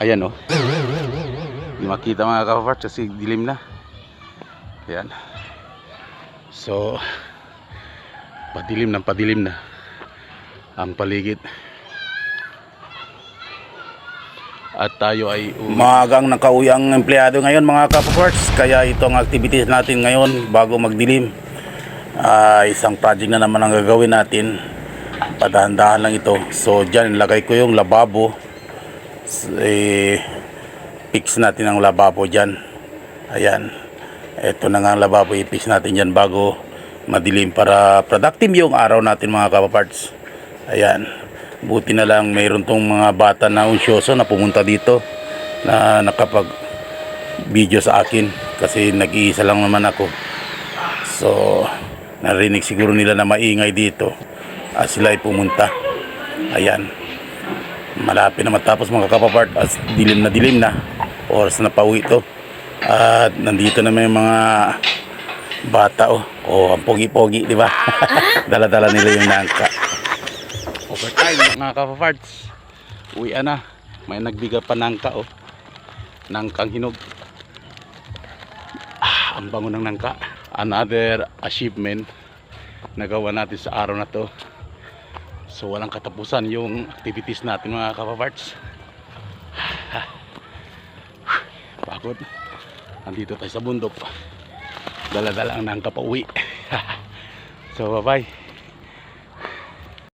Ayan oh. Hindi makita mga kaparts kasi dilim na. Ayan. So, padilim ng padilim na ang paligid. At tayo ay Maagang nakauwi ang empleyado ngayon mga kaparts. Kaya ito ang activities natin ngayon bago magdilim. Ah, isang project na naman ang gagawin natin. Padahan-dahan lang ito. So, dyan ilagay ko yung lababo. Eh, fix natin ang lababo dyan. Ayan. Ito na nga ang lababo. I-fix natin dyan bago madilim para productive yung araw natin mga kapaparts. Ayan. Buti na lang mayroon tong mga bata na unsyoso na pumunta dito na nakapag video sa akin kasi nag-iisa lang naman ako. So, narinig siguro nila na maingay dito. Ah, sila ay pumunta. Ayan. Malapit na matapos mga kapapart. As dilim na dilim na. Oras na pauwi ito. At nandito na may mga bata oh. Oh, ang pogi-pogi, di ba? Dala-dala nila yung nangka. Overtime mga kapaparts. Uwi na. May nagbiga pa nangka oh. Nangkang hinog. Ah, ang bango ng nangka. Another achievement na gawa natin sa araw na to. So walang katapusan yung activities natin mga kapaparts. Pagod. Nandito tayo sa bundok. Dala-dala ang nangka pa so bye bye.